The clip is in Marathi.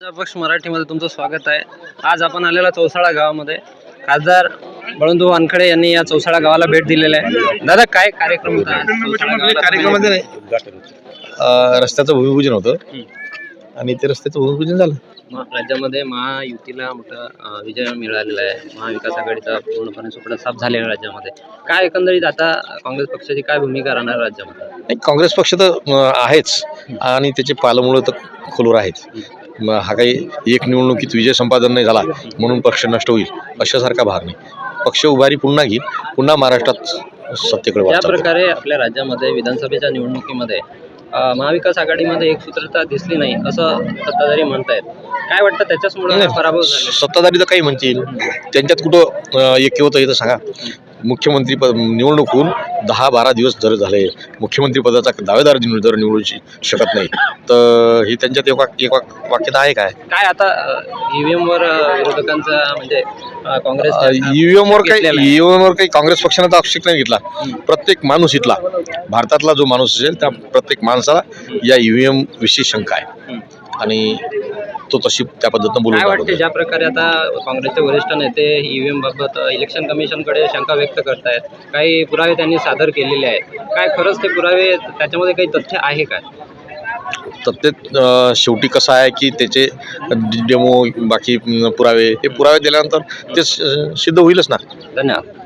पक्ष मराठीमध्ये तुमचं स्वागत आहे. आज आपण आलेला चौसाळा गावामध्ये. खासदार बळवंतू वानखडे यांनी या चौसाळा गावाला भेट दिलेली आहे. दादा काय कार्यक्रम होता आज चौसाळा गावाला? कार्यक्रमामध्ये नाही अं, रस्त्याचं भूमिपूजन होतं. आणि ते रस्त्याचं भूमिपूजन झालं. राज्यामध्ये महायुतीला मोठा अं, विजय मिळालेला आहे. महाविकास आघाडीचा पूर्णपणे सुपडा साफ झालेला आहे राज्यामध्ये. काय एकंदरीत आता काँग्रेस पक्षाची काय भूमिका राहणार राज्यामध्ये? नाही काँग्रेस पक्ष तर अं, आहेच. आणि त्याचे पालमुळं तर खोलवर आहेत. हा काही एक निवडणुकीत विजय संपादन नाही झाला म्हणून पक्ष नष्ट होईल अशासारखा भाग नाही. पक्ष उभारी पुन्हा घेईल पुन्हा महाराष्ट्रात सत्तेकडे या. प्रकारे आपल्या राज्यामध्ये विधानसभेच्या निवडणुकीमध्ये महाविकास आघाडीमध्ये एक सूत्रता दिसली नाही असं सत्ताधारी म्हणतायत. काय वाटतं त्याच्याचमुळे नाही, पराभव सत्ताधारी तर काही म्हणतील. त्यांच्यात कुठं एक होतं हे तर सांगा. मुख्यमंत्री पद निवडणूक होऊन दहा बारा दिवस जर झाले मुख्यमंत्री पदाचा दावेदार जर निवडू शकत नाही तर हे त्यांच्यात एक वाक- एक वाक- वाक्यता आहे काय? काय आता ईव्हीएम वर अं, विरोधकांचा म्हणजे काँग्रेस ईव्हीएम वर काही घेतलेला आहे. ईव्हीएम वर काही काँग्रेस पक्षानं तर आक्षेप नाही घेतला. प्रत्येक माणूस इथला भारतातला जो माणूस असेल त्या प्रत्येक माणसाला या ईव्हीएम विषयी शंका आहे. आणि तो तशी त्या पद्धतीनं बोलू काय वाटते ज्या प्रकारे आता काँग्रेसचे वरिष्ठ नेते ईव्हीएम बाबत अं, इलेक्शन कमिशनकडे शंका व्यक्त करतायत काही पुरावे त्यांनी सादर केलेले आहेत. काय खरंच ते पुरावे त्याच्यामध्ये काही तथ्य आहे काय? तर ते अं, शेवटी कसं आहे की त्याचे डेमो बाकी पुरावे हे पुरावे दिल्यानंतर ते सिद्ध होईलच ना. धन्यवाद.